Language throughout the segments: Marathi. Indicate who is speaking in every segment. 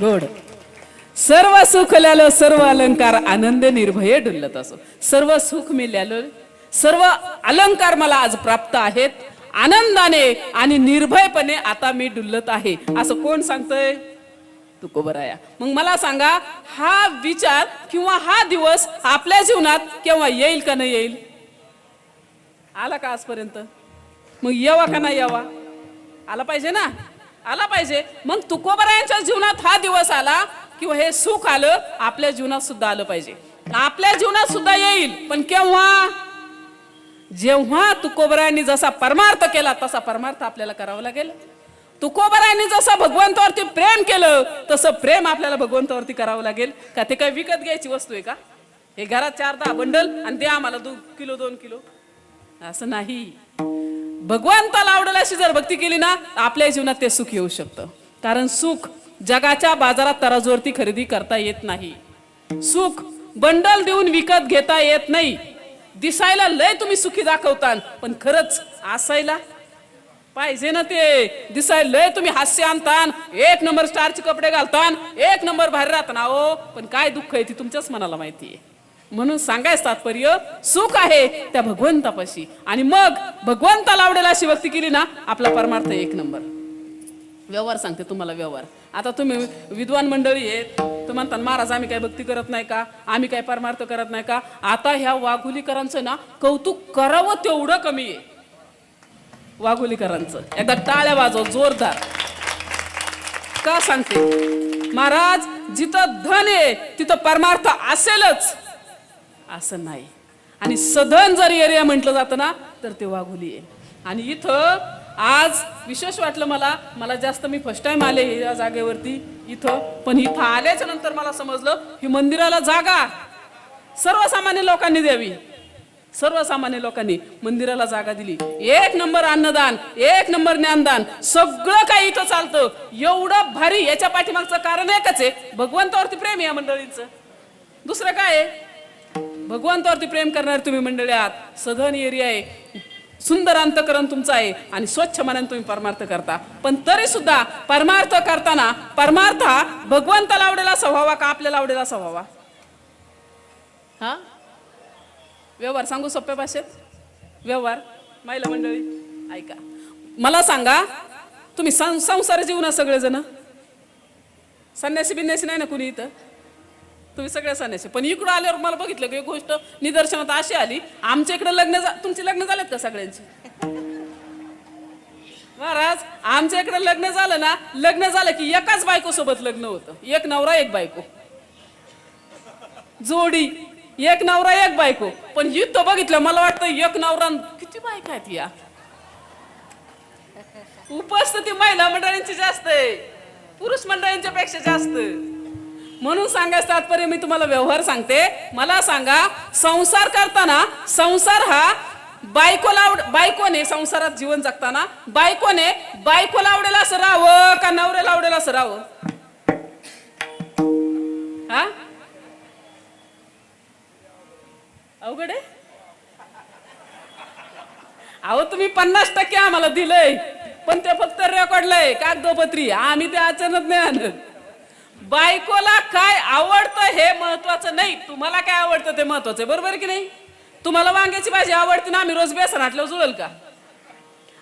Speaker 1: गोड. सर्व सुख ल्यालो सर्व अलंकार आनंद निर्भय डुलत असो. सर्व सुख मी ल्यालो सर्व अलंकार मला आज प्राप्त आहेत. आनंदाने आणि निर्भयपणे आता मी डुलत आहे. असं कोण सांगतय? तुकोबराया मग मला सांगा हा विचार किंवा हा दिवस आपल्या जीवनात केव्हा येईल का नाही येईल? आला का आजपर्यंत? मग यावा का नाही यावा? आला पाहिजे ना? आला पाहिजे. मग तुकोबरायांच्या जीवनात हा दिवस आला किंवा हे सुख आलं आपल्या जीवनात सुद्धा आलं पाहिजे. आपल्या जीवनात सुद्धा येईल पण केव्हा? जेव्हा तुकोबरायांनी जसा परमार्थ केला तसा परमार्थ आपल्याला करावा लागेल. तुकोबरायांनी जसं भगवंतावरती प्रेम केलं तसं प्रेम आपल्याला भगवंतावरती करावं लागेल. का ते काय विकत घ्यायची वस्तू आहे का? हे घरात चार दहा बंडल आणि द्या आम्हाला दोन किलो दोन किलो. असं नाही. भगवंताला आवडल्याशी जर भक्ती केली ना आपल्या जीवनात ते सुख येऊ शकतं. कारण सुख जगाच्या बाजारात तराजूवरती खरेदी करता येत नाही. सुख बंडल देऊन विकत घेता येत नाही. दिसायला लय तुम्ही सुखी दाखवता पण खरंच असायला? पाहिजे ना ते. दिसायला लय तुम्ही हास्य आणतान एक नंबर स्टारचे कपडे घालतान एक नंबर बाहेर राहताना. हो पण काय दुःख आहे ती तुमच्याच मनाला माहिती आहे म्हणून सांगायचं तात्पर्य सुख आहे त्या भगवंतापाशी. आणि मग भगवंताला आवडेल अशी भक्ती केली ना आपला परमार्थ एक नंबर. व्यवहार सांगते तुम्हाला व्यवहार. आता तुम्ही विद्वान मंडळी आहेत तर म्हणता महाराज आम्ही काय भक्ती करत नाही का? आम्ही काय परमार्थ करत नाही का? आता ह्या वाघुलीकरांचं ना कौतुक करावं तेवढं कमी आहे. वाघुलीकरांचं. एकदा टाळ्या वाजव जोरदार. का सांगते? महाराज जिथं धन आहे तिथं परमार्थ असेलच. असं नाही. आणि सधन जर एरिया म्हटलं जातं ना तर ते वाघोली आहे. आणि इथं आज विशेष वाटलं मला मला जास्त मी फर्स्ट टाइम आले या जागेवरती इथं. पण इथं आल्याच्यानंतर मला समजलं ही मंदिराला जागा सर्वसामान्य लोकांनी द्यावी. सर्वसामान्य लोकांनी मंदिराला जागा दिली. एक नंबर अन्नदान एक नंबर ज्ञानदान सगळं काही इथं चालतं. एवढं भारी याच्या पाठीमागचं कारण एकच आहे भगवंतावरती प्रेम या मंडळींचं. दुसरं काय आहे? भगवंतावरती प्रेम करणारे तुम्ही मंडळी आहात. सधन एरिया आहे. सुंदर अंतकरण तुमचं आहे आणि स्वच्छ मनाने तुम्ही परमार्थ करता. पण तरी सुद्धा परमार्थ करताना परमार्थ हा भगवंताला आवडेला स्वभावा का आपल्याला आवडेल स्वभावा हा? व्यवहार सांगू सोप्या भाषेत? व्यवहार? महिला मंडळी ऐका. मला सांगा तुम्ही सं संसार जीवना सगळेजण? संन्यासी बिन्यासी नाही ना कुणी इथं? तुम्ही सगळे सणाचे पण इकडं आल्यावर मला बघितलं की एक गोष्ट निदर्शनात अशी आली आमच्या इकडे लग्न झा- तुमची लग्न झालेत का सगळ्यांची? महाराज आमच्या इकडे लग्न झालं ना लग्न झालं की एकाच बायको सोबत लग्न होतं. एक नवरा एक बायको. जोडी एक नवरा एक बायको. पण इथं बघितलं मला वाटतं एक नवरा अन किती बायका आहेत या? उपस्थिती महिला मंडळींची जास्त आहे. पुरुष मंडळींच्या पेक्षा जास्त. म्हणून सांगायचं तात्पर्य मी तुम्हाला व्यवहार सांगते. मला सांगा संसार करताना संसार हा बायकोला आवड बायकोने संसारात जीवन जगताना बायकोने बायकोला आवडेल असं राहावं का नवऱ्याला आवडेल असं राहावं? हा? अवघड आहे? अहो तुम्ही पन्नास टक्के आम्हाला दिलंय पण ते फक्त रेकॉर्डलंय कागदोपत्री. आम्ही ते अचानक नाही आणत. बायकोला काय आवडतं हे महत्वाचं नाही. तुम्हाला काय आवडतं ते महत्वाचं आहे बरोबर की नाही? तुम्हाला वांग्याची भाजी आवडते ना आम्ही रोज बेसन हाटल्यावर जुळेल का?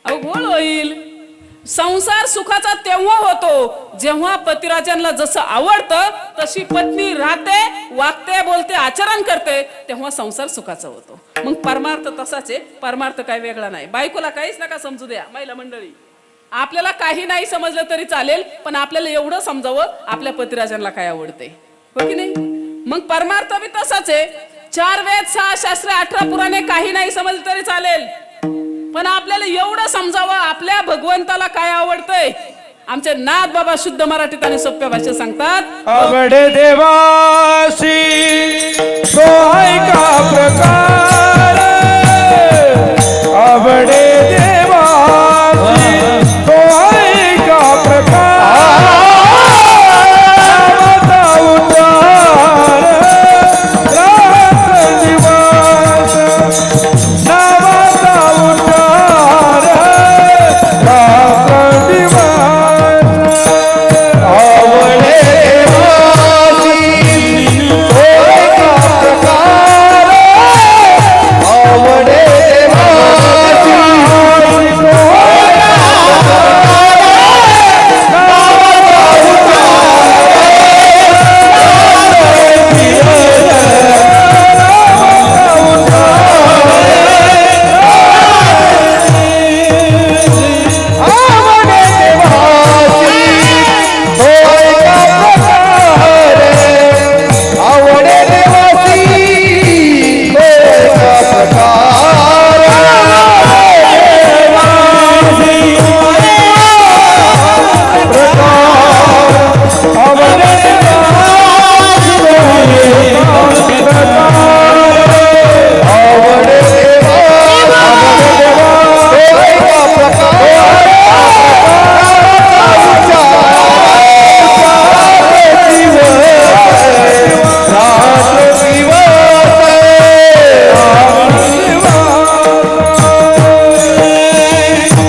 Speaker 1: अहो गोळ होईल. संसार सुखाचा तेव्हा होतो जेव्हा पतिराजांना जसं आवडतं तशी पत्नी राहते वागते बोलते आचरण करते तेव्हा संसार सुखाचा होतो. मग परमार्थ तसाच आहे परमार्थ काय वेगळा नाही. बायकोला काहीच नका समजू द्या महिला मंडळी. आपल्याला काही नाही समजलं तरी चालेल पण आपल्याला एवढं समजावं आपल्या पतिराजांना काय आवडते. हो की नाही? मग परमार्थ बी तसाच आहे. चार वेद सहा शास्त्र अठरा पुराणे काही नाही समजलं तरी चालेल. पण आपल्याला एवढं समजावं आपल्या भगवंताला काय आवडतंय? आमचे नाथ बाबा शुद्ध मराठीत आणि सोप्या भाषेत सांगतात
Speaker 2: आवडे देवासी तो प्रकार?